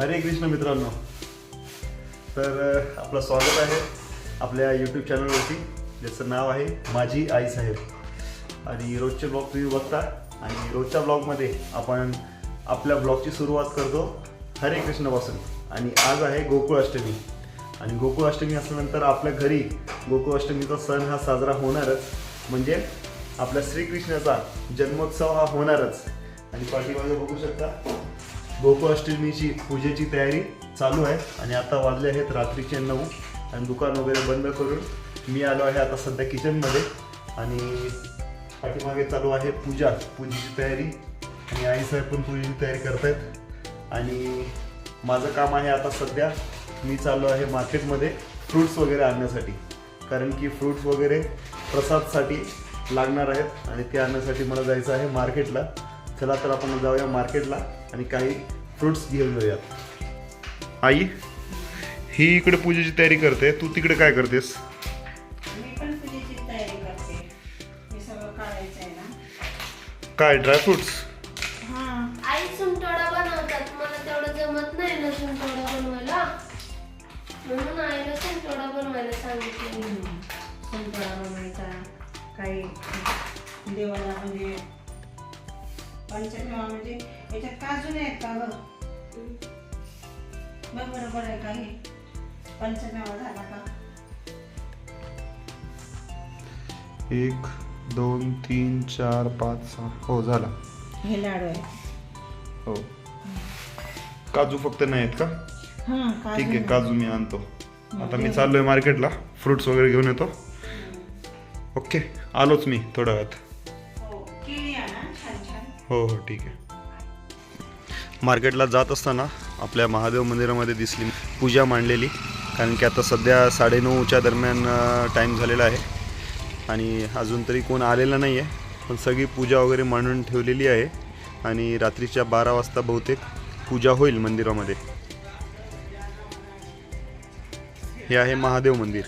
हरे कृष्ण मित्रांनो. तर आपलं स्वागत आहे आपल्या यूट्यूब चॅनलवरती ज्याचं नाव आहे माझी आई साहेब. आणि रोजचे ब्लॉग तुम्ही बघता आणि रोजच्या ब्लॉगमध्ये आपण आपल्या ब्लॉगची सुरुवात करतो हरे कृष्णपासून. आणि आज आहे गोकुळाष्टमी आणि गोकुळाष्टमी असल्यानंतर आपल्या घरी गोकुळाष्टमीचा सण हा साजरा होणारच. म्हणजे आपल्या श्रीकृष्णाचा जन्मोत्सव हा होणारच. आणि पाठीमागे बघू शकता गोकुळाष्टमीची पूजेची तयारी चालू आहे आणि आता वाजले आहेत रात्रीचे नऊ. आणि दुकान वगैरे बंद करून मी आलो आहे आता सध्या किचनमध्ये. आणि पाठीमागे चालू आहे पूजा पूजेची तयारी. आणि आईसाहेब पण पूजेची तयारी करतायत. आणि माझं काम आहे आता सध्या मी चाललो आहे मार्केटमध्ये फ्रूट्स वगैरे आणण्यासाठी. कारण की फ्रूट्स वगैरे प्रसादसाठी लागणार आहेत आणि ते आणण्यासाठी मला जायचं आहे मार्केटला. चला तर आपण जाऊया मार्केटला आणि काही फ्रुट्स घेऊन येऊयात आई ही इकडे पूजेची तयारी करते. तू तिकडे काय करतेस? मी पण पूजेची तयारी करते. हे सगळं काढायचं आहे ना. काय ड्रायफ्रुट्स हां. आई सुंटोडा बनवतात. मला तेवढं जमत नाही ना सुंटोडा बनवायला. म्हणून आईला सुंटोडा बनवायला सांगितलं. मी. संतोळा बनवायचा. काही देवाला म्हणजे पंचमेवा म्हणजे याच्यात काजू नाही आहेत का गं? बघ बरोबर आहे का हे? पंचमेवा झाला का? एक दोन तीन चार पाच सहा. हो झाला. हे लाडू आहे. हो. काजू फक्त नाही आहेत का? हां ठीक आहे काजू काजू मी आणतो. आता मी चाललोय मार्केटला फ्रुट्स वगैरे घेऊन येतो. ओके आलोच मी थोड्या वेळात. हो हो ठीक आहे. मार्केटला जात असताना आपल्या महादेव मंदिरामध्ये दिसली पूजा मांडलेली. कारण की आता सध्या साडेनऊच्या दरम्यान टाईम झालेला आहे. आणि अजून तरी कोण आलेला नाही आहे पण सगळी पूजा वगैरे मांडून ठेवलेली आहे. आणि रात्रीच्या बारा वाजता बहुतेक पूजा होईल मंदिरामध्ये. हे आहे महादेव मंदिर.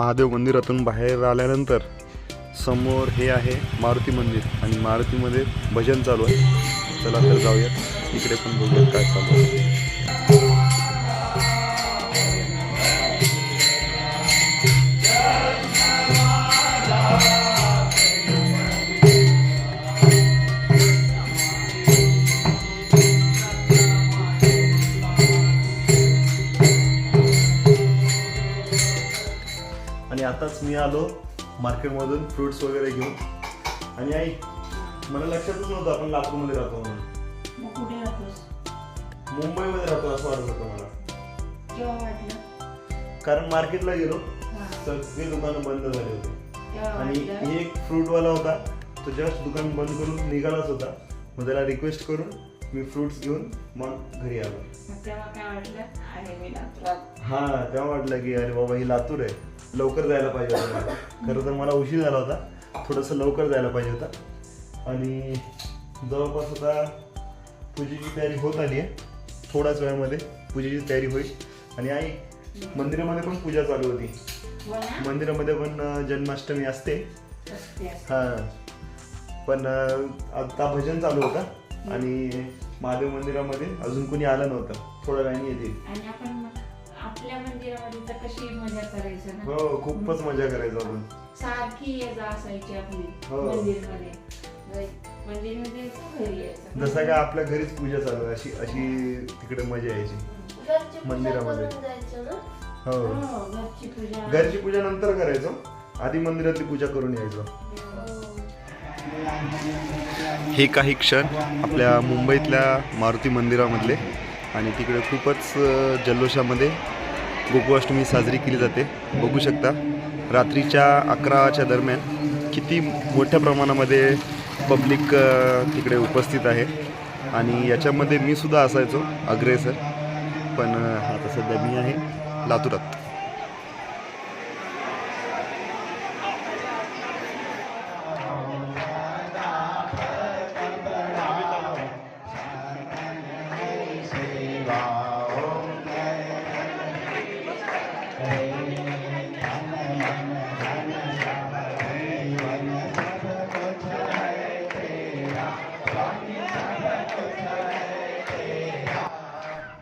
महादेव मंदिरातून बाहेर आल्यानंतर समोर हे आहे मारुती मंदिर आणि मारुतीमध्ये भजन चालू आहे. चला तर जाऊयात. इकडे पण बघूयात काय चालू आहे. आलो मार्केटमधून फ्रुट्स वगैरे घेऊन. आणि आई मला लक्षातच नव्हतं आपण लातूरमध्ये राहतो म्हणून. मग कुठे राहतोस? मुंबईमध्ये राहतो असं वाटत होतं मला. केव्हा वाटलं? कारण मार्केटला गेलो हां. सगळे दुकानं बंद झाले होते. आणि एक फ्रूटवाला होता तो जस्ट दुकान बंद करून निघालाच होता. मग त्याला रिक्वेस्ट करून मी फ्रुट्स घेऊन मग घरी आलो. मग तेव्हा काय वाटलं? आहे मी लातूरात. हा तेव्हा वाटलं की अरे बाबा ही लातूर आहे. लवकर जायला पाहिजे होतं. खरं तर मला उशीर झाला होता. थोडंसं लवकर जायला पाहिजे होता. आणि जवळपास आता पूजेची तयारी होत आली आहे. थोड्याच वेळामध्ये पूजेची तयारी होईल. आणि आई मंदिरामध्ये पण पूजा चालू होती. हो मंदिरामध्ये पण जन्माष्टमी असते. हा. पण आता भजन चालू होतं. आणि महादेव मंदिरामध्ये अजून कोणी आलं नव्हतं. थोड्या वेळाने येतील. कशी मजा करायचं ना? हो खूपच मजा करायचो आपण. सारखी ये जा असायची आपली हो. घरी यायचं. जसं काय आपल्या घरीच पूजा चालू आहे अशी अशी तिकडे मजा यायची. घरची पूजा मंदिरामध्ये. करून जायचं ना? हो. हो घरची पूजा. घरची पूजा नंतर करायचो. आधी मंदिरातली पूजा करून यायचो. हे काही क्षण आपल्या मुंबईतल्या मारुती मंदिरामधले आणि तिकडे खूपच अ, जल्लोषामध्ये गोकुळाष्टमी साजरी केली जाते बघू शकता रात्रीच्या अकराच्या दरम्यान किती मोठ्या प्रमाणामध्ये पब्लिक तिकडे उपस्थित आहे आणि याच्यामध्ये मी सुद्धा असायचो अग्रेसर पण आता सध्या मी आहे लातूरात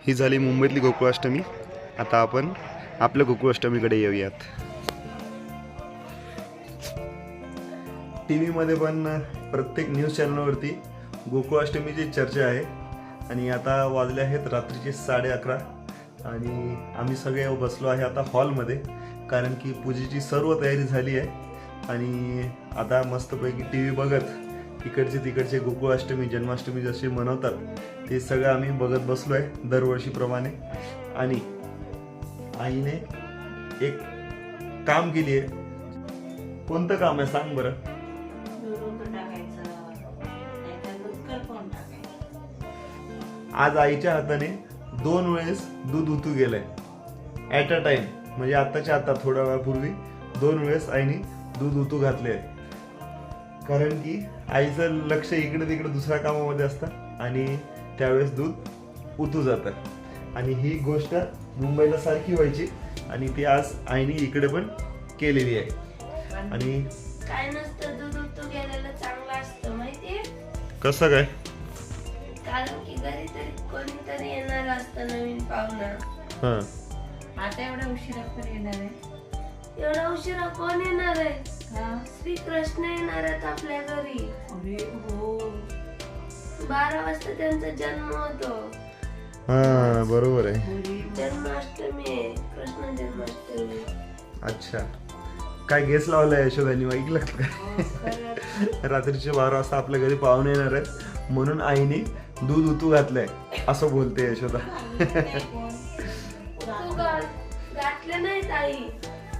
ही झाली मुंबईतली गोकुळाष्टमी. आता आपण आपल्या गोकुळाष्टमीकडे येऊयात. टी व्हीमध्ये पण प्रत्येक न्यूज चॅनलवरती गोकुळाष्टमीची चर्चा आहे. आणि आता वाजले आहेत रात्रीचे साडे अकरा. आणि आम्ही सगळे बसलो आहे आता हॉलमध्ये कारण की पूजेची सर्व तयारी झाली आहे. आणि आता मस्तपैकी टी व्ही बघत इकडचे तिकडचे गोकुळाष्टमी जन्माष्टमी जसे मनवतात ते सगळं आम्ही बघत बसलो आहे दरवर्षीप्रमाणे. आणि आईने एक काम केली आहे. कोणतं काम आहे सांग बरं? आज आईच्या हाताने दोन वेळेस दूध उतू गेलंय. ॲट अ टाइम म्हणजे आत्ताच्या आता थोड्या वेळापूर्वी दोन वेळेस आईने दूध उतू घातले कारण की आईचं लक्ष इकडे तिकडे दुसऱ्या कामामध्ये असतं आणि त्यावेळेस दूध उतू जातं. आणि ही गोष्ट मुंबईला सारखी व्हायची आणि ती आज आईने इकडे पण केलेली आहे. आणि काय नसतं दूध उतू गेलेलं चांगलं असतं माहितीये? कसं काय? कारण की घरी तरी कोणीतरी येणार असतं नवीन पाहुणा. हां. आता एवढा उशिरा पण येणार आहे? एवढा उशिरा कोण येणार आहे? श्रीकृष्ण येणार आहेत आपल्या घरी. अरे हो. बारा वाजता त्यांचा जन्म होतो. हां बरोबर आहे. जन्माष्टमी आहे. कृष्ण जन्माष्टमी. अच्छा. काय गेस लावलाय यशोदानी? ऐकलं का? हो. रात्रीचे बारा वाजता आपल्या घरी पाहुणे येणार आहेत. म्हणून आईने दूध उतू घातलंय. असं बोलते यशोदा. तू घाल घातले नाहीत आई.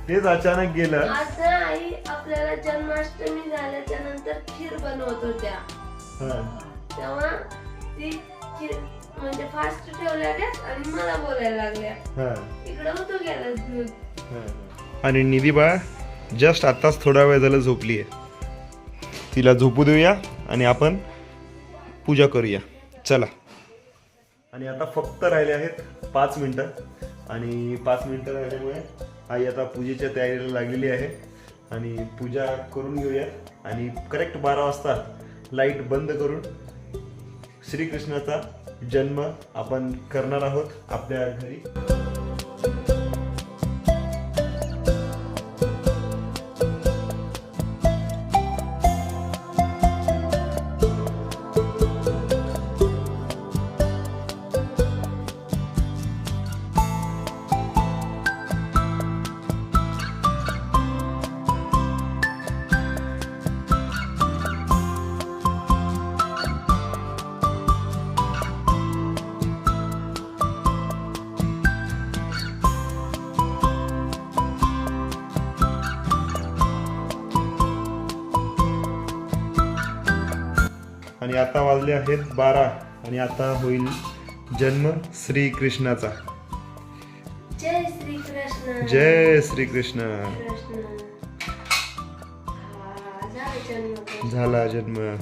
तेच अचानक गेलं. आज आपल्याला जन्माष्टमी झाल्याच्यानंतर खीर बनवत होत्या. हां. तेव्हा ती खीर म्हणजे फास्ट ठेवल्या गॅस आणि मला बोलायला लागल्या. हां. इकडं होतो गेला दूध. आणि निधी बाळ जस्ट आत्ताच थोडा वेळ झाला झोपली आहे तिला झोपू देऊया आणि आपण पूजा करूया. चला. आणि आता फक्त राहिले आहेत पाच मिनटं. आणि पाच मिनटं राहिल्यामुळे आई आता पूजेच्या तयारीला लागलेली आहे. आणि पूजा करून घेऊया आणि करेक्ट बारा वाजता लाइट बंद करून श्रीकृष्णाचा जन्म आपण करणार आहोत आपल्या घरी. आता वाजले आहेत बारा आणि आता होईल जन्म श्रीकृष्णाचा. जय श्री कृष्ण जय श्रीकृष्ण. कृष्ण झालं जन्म.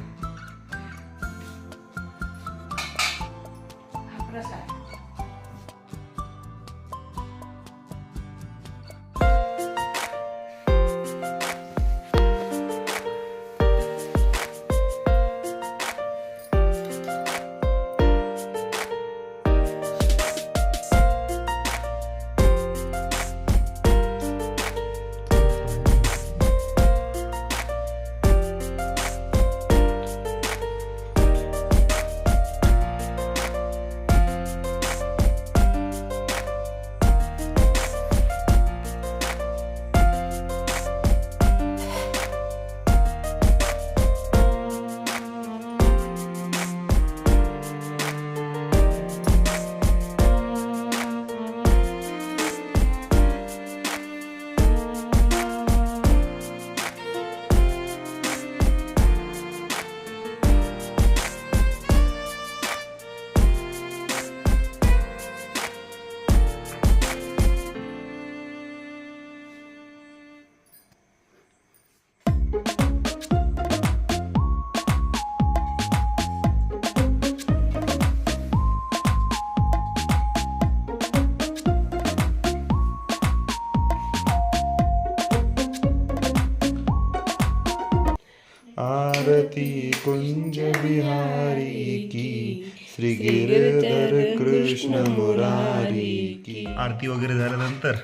श्री गिरधर कृष्ण मुरारी की. आरती वगैरे झाल्यानंतर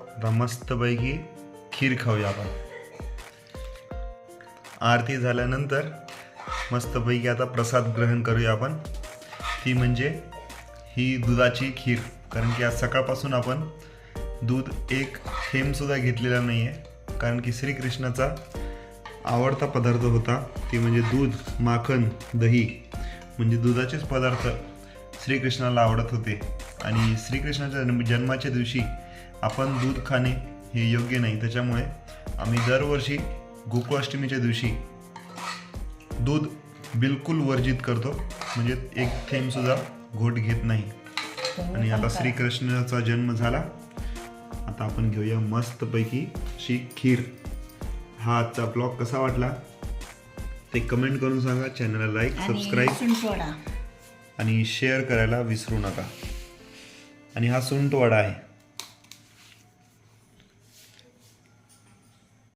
आता मस्तपैकी खीर खाऊया आपण. आरती झाल्यानंतर मस्तपैकी आता प्रसाद ग्रहण करूया आपण. ती म्हणजे ही दुधाची खीर. कारण की आज सकाळपासून आपण दूध एक थेंबसुद्धा घेतलेला नाही आहे कारण की श्रीकृष्णाचा आवडता पदार्थ होता. ती म्हणजे दूध माखन दही. म्हणजे दुधाचेच पदार्थ श्रीकृष्णाला आवडत होते. आणि श्रीकृष्णाच्या जन्म जन्माच्या दिवशी आपण दूध खाणे हे योग्य नाही. त्याच्यामुळे आम्ही दरवर्षी गोकुळाष्टमीच्या दिवशी दूध बिलकुल वर्जित करतो. म्हणजे एक थेंबसुद्धा घोट घेत नाही. आणि आता श्रीकृष्णाचा जन्म झाला. आता आपण घेऊया मस्तपैकी अशी खीर. हा आजचा ब्लॉग कसा वाटला? ते कमेंट करून सांगा चॅनलला लाईक सबस्क्राईब आणि शेअर करायला विसरू नका. आणि हा सुंटवाडा आहे.